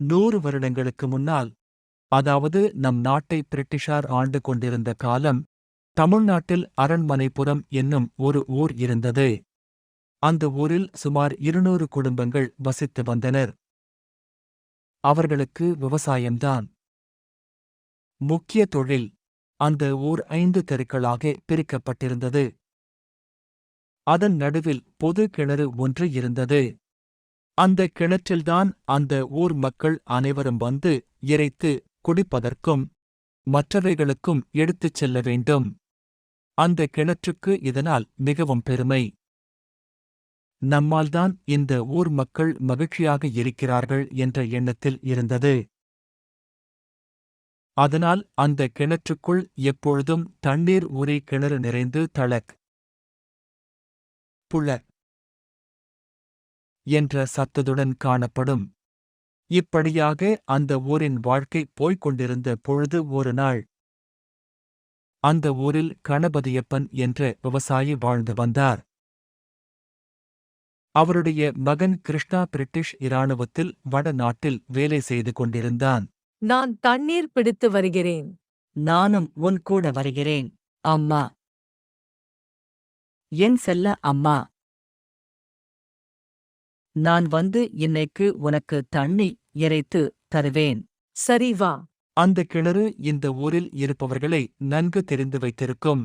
நூறு வருடங்களுக்கு முன்னால் அதாவது நம் நாட்டை பிரிட்டிஷார் ஆண்டு கொண்டிருந்த காலம் தமிழ்நாட்டில் அரண்மனைபுரம் என்னும் ஒரு ஊர் இருந்தது. அந்த ஊரில் சுமார் இருநூறு குடும்பங்கள் வசித்து வந்தனர். அவர்களுக்கு விவசாயம்தான். முக்கிய தொழில் அந்த ஊர் ஐந்து தெருக்களாக பிரிக்கப்பட்டிருந்தது. அதன் நடுவில் பொது கிணறு ஒன்று இருந்தது. அந்த கிணற்றில்தான் அந்த ஊர் மக்கள் அனைவரும் வந்து இறைத்து குடிப்பதற்கும் மற்றவைகளுக்கும் எடுத்துச் செல்ல வேண்டும். அந்த கிணற்றுக்கு இதனால் மிகவும் பெருமை. நம்மால்தான் இந்த ஊர் மக்கள் மகிழ்ச்சியாக இருக்கிறார்கள் என்ற எண்ணத்தில் இருந்தது. அதனால் அந்த கிணற்றுக்குள் எப்பொழுதும் தண்ணீர் ஊறி கிணறு நிறைந்து தளக். புள்ள என்ற சத்தத்துடன் காணப்படும். இப்படியாக அந்த ஊரின் வாழ்க்கை போய்க் கொண்டிருந்த பொழுது ஒரு நாள் அந்த ஊரில் கணபதியப்பன் என்ற விவசாயி வாழ்ந்து வந்தார். அவருடைய மகன் கிருஷ்ணா பிரிட்டிஷ் இராணுவத்தில் வடநாட்டில் வேலை செய்து கொண்டிருந்தான். நான் தண்ணீர் பிடித்து வருகிறேன். நானும் உன் கூட வருகிறேன் அம்மா. என் செல்ல அம்மா. நான் வந்து இன்னைக்கு உனக்கு தண்ணி இறைத்து தருவேன். சரி வா. அந்த கிணறு இந்த ஊரில் இருப்பவர்களை நன்கு தெரிந்து வைத்திருக்கும்.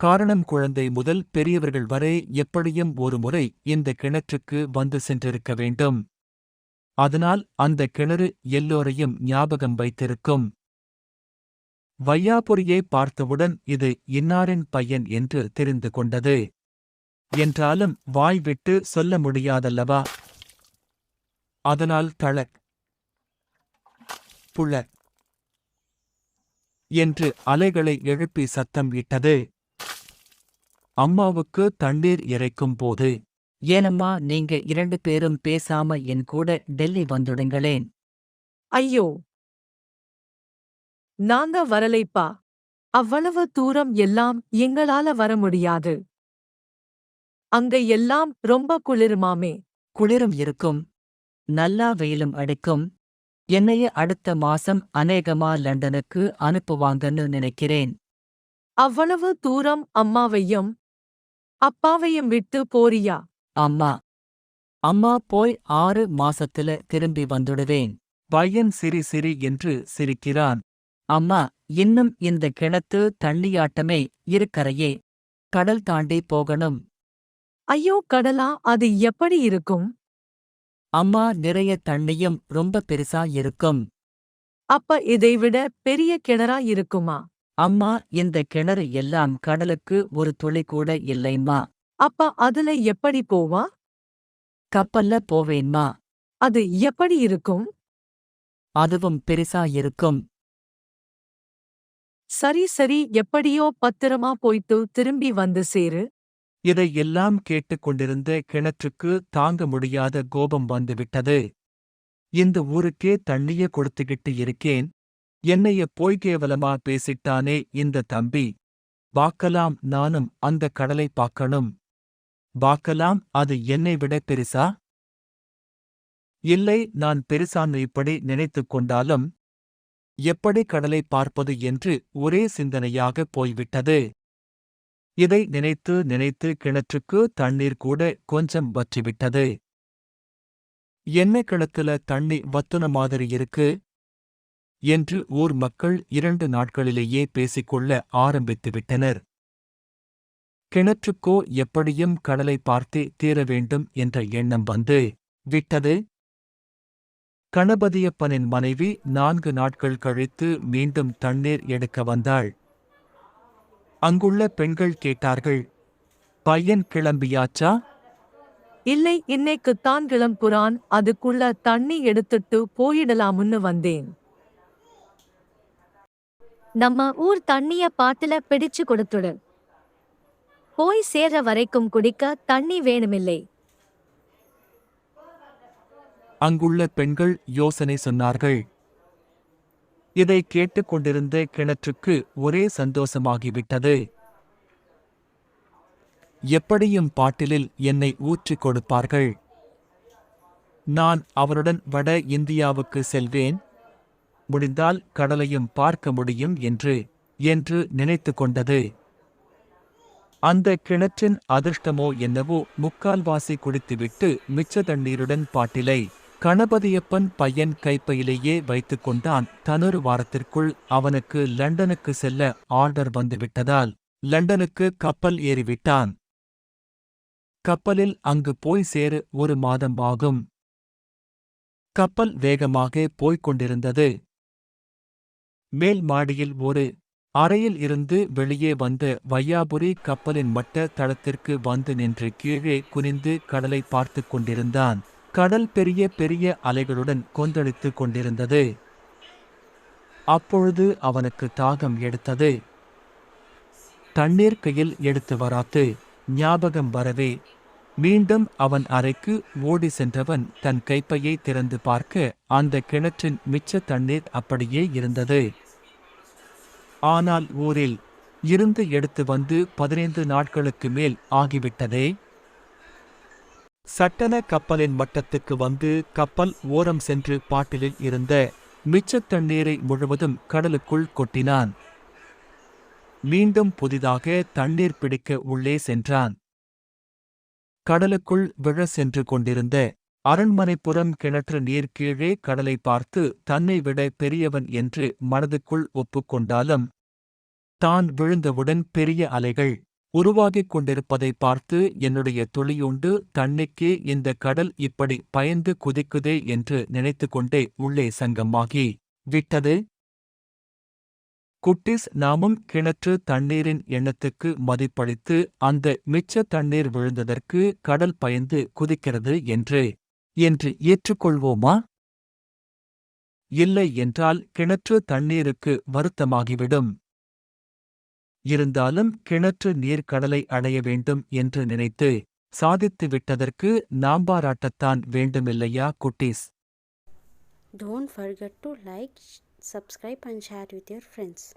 காரணம் குழந்தை முதல் பெரியவர்கள் வரை எப்படியும் ஒரு முறை இந்த கிணற்றுக்கு வந்து சென்றிருக்க வேண்டும். அதனால் அந்த கிணறு எல்லோரையும் ஞாபகம் வைத்திருக்கும். வையாபுரியை பார்த்தவுடன் இது இன்னாரின் பையன் என்று தெரிந்து கொண்டது. என்றாலும் வாய் விட்டு சொல்ல முடியாதல்லவா? அதனால் தளக் புள்ள என்று அலைகளை எழுப்பி சத்தம் இட்டது. அம்மாவுக்கு தண்ணீர் இறைக்கும் போது ஏனம்மா நீங்க இரண்டு பேரும் பேசாம என் கூட டெல்லி வந்துடுங்களேன். ஐயோ! நாங்க வரலைப்பா. அவ்வளவு தூரம் எல்லாம் எங்களால வர முடியாது. அங்க எல்லாம் ரொம்ப குளிருமாமே. குளிரும் இருக்கும். நல்லா வெயிலும் அடிக்கும். என்னைய அடுத்த மாசம் அநேகமா லண்டனுக்கு அனுப்புவாங்கன்னு நினைக்கிறேன். அவ்வளவு தூரம் அம்மாவையும் அப்பாவையும் விட்டு போறியா? அம்மா. அம்மா போய் ஆறு மாசத்துல திரும்பி வந்துடுவேன். பையன் சிரி சிரி என்று சிரிக்கிறான். அம்மா இன்னும் இந்த கிணத்து தண்ணியாட்டமே இருக்கறையே. கடல் தாண்டி போகணும். ஐயோ கடலா அது எப்படி இருக்கும்? அம்மா நிறைய தண்ணியும் ரொம்ப பெருசா இருக்கும். அப்ப இதைவிட பெரிய கிணறா இருக்குமா? அம்மா இந்த கிணறு எல்லாம் கடலுக்கு ஒரு துளி கூட இல்லைம்மா. அப்ப அதுல எப்படி போவா? கப்பல்ல போவேன்மா அது எப்படி இருக்கும்? அதுவும் பெருசா இருக்கும். சரி சரி எப்படியோ பத்திரமா போய்ட்டு திரும்பி வந்து சேரு. இதையெல்லாம் கேட்டுக்கொண்டிருந்த கேட்டுக் கொண்டிருந்த கிணற்றுக்கு தாங்க முடியாத கோபம் வந்துவிட்டது. இந்த ஊருக்கே தண்ணிய கொடுத்துக்கிட்டு இருக்கேன். என்னைய போய் கேவலமா பேசிட்டானே இந்த தம்பி. பாக்கலாம் நானும் அந்த கடலை பார்க்கணும். பாக்கலாம் அது என்னை விட பெருசா? இல்லை நான் பெருசான்னு இப்படி நினைத்துக் கொண்டாலும் எப்படி கடலை பார்ப்பது என்று ஒரே சிந்தனையாக போய்விட்டது. இதை நினைத்து நினைத்து கிணற்றுக்கு தண்ணீர் கூட கொஞ்சம் வற்றிவிட்டது. என்ன கிணத்துல தண்ணி வத்துன மாதிரி இருக்கு. என்று ஊர் மக்கள் இரண்டு நாட்களிலேயே பேசிக்கொள்ள ஆரம்பித்துவிட்டனர் கிணற்றுக்கோ எப்படியும் கடலை பார்த்தே தீர வேண்டும் என்ற எண்ணம் வந்து விட்டது. கணபதியப்பனின் மனைவி நான்கு நாட்கள் கழித்து மீண்டும் தண்ணீர் எடுக்க வந்தாள். அங்குள்ள பெண்கள் கேட்டார்கள் பையன் கிளம்பியாச்சா? இல்லை இன்னைக்குத்தான் கிளம்புறான் அதுக்குள்ள தண்ணி எடுத்துட்டு போயிடலாம்னு வந்தேன். நம்ம ஊர் தண்ணிய பாட்டுல பிடிச்சு கொடுத்துடு. போய் சேர்ற வரைக்கும் குடிக்க தண்ணி வேணுமில்லை. அங்குள்ள பெண்கள் யோசனை சொன்னார்கள் இதை கேட்டுக் கொண்டிருந்த கிணற்றுக்கு ஒரே சந்தோஷமாகிவிட்டது. எப்படியும் பாட்டிலில் என்னை ஊற்றிக் கொடுப்பார்கள். நான் அவருடன் வட இந்தியாவுக்கு செல்வேன். முடிந்தால் கடலையும் பார்க்க முடியும் என்று என்று நினைத்து கொண்டது. அந்த கிணற்றின் அதிர்ஷ்டமோ என்னவோ முக்கால்வாசி குடித்துவிட்டு மிச்ச தண்ணீருடன் பாட்டிலை கணபதியப்பன் பையன் கைப்பையிலேயே வைத்துக் கொண்டான் தனொரு வாரத்திற்குள் அவனுக்கு லண்டனுக்கு செல்ல ஆர்டர் வந்துவிட்டதால் லண்டனுக்கு கப்பல் ஏறிவிட்டான். கப்பலில் அங்கு போய் சேர ஒரு மாதம் ஆகும். கப்பல் வேகமாக போய்க் கொண்டிருந்தது. மேல் மாடியில் ஒரு அறையில் இருந்து வெளியே வந்த வையாபுரி கப்பலின் மட்ட தளத்திற்கு வந்து நின்று கீழே குனிந்து கடலை பார்த்துக் கொண்டிருந்தான். கடல் பெரிய பெரிய அலைகளுடன் கொந்தளித்துக் கொண்டிருந்தது. அப்பொழுது அவனுக்கு தாகம் எடுத்தது. தண்ணீர் கையில் எடுத்து வராத்து ஞாபகம் வரவே மீண்டும் அவன் அறைக்கு ஓடி சென்றவன் தன் கைப்பையை திறந்து பார்க்க அந்த கிணற்றின் மிச்ச தண்ணீர் அப்படியே இருந்தது. ஆனால் ஊரில் இருந்து எடுத்து வந்து பதினைந்து நாட்களுக்கு மேல் ஆகிவிட்டதே. சட்டன கப்பலின் மட்டத்துக்கு வந்து கப்பல் ஓரம் சென்று பாட்டிலில் இருந்த மிச்சத் தண்ணீரை முழுவதும் கடலுக்குள் கொட்டினான். மீண்டும் புதிதாக தண்ணீர் பிடிக்க உள்ளே சென்றான். கடலுக்குள் விழ சென்று கொண்டிருந்த அரண்மனைப்புறம் கிணற்று நீர் கீழே கடலை பார்த்து தன்னை விட பெரியவன் என்று மனதுக்குள் ஒப்புக்கொண்டாலும் தான் விழுந்தவுடன் பெரிய அலைகள் உருவாகிக் கொண்டிருப்பதை பார்த்து என்னுடைய துளியுண்டு தன்னைக்கு இந்த கடல் இப்படி பயந்து குதிக்குதே என்று நினைத்துக்கொண்டே உள்ளே சங்கமாகி விட்டது. குட்டிஸ் நாமும் கிணற்று தண்ணீரின் எண்ணத்துக்கு மதிப்பளித்து அந்த மிச்ச தண்ணீர் விழுந்ததற்கு கடல் பயந்து குதிக்கிறது என்று என்று ஏற்றுக்கொள்வோமா? இல்லை என்றால் கிணற்று தண்ணீருக்கு வருத்தமாகிவிடும். இருந்தாலும் கிணற்று நீர் கடலை அடைய வேண்டும் என்று நினைத்து சாதித்து விட்டதற்கு நாம் பாராட்டத்தான் வேண்டுமில்லையா குட்டீஸ் don't forget to like subscribe and share with your friends.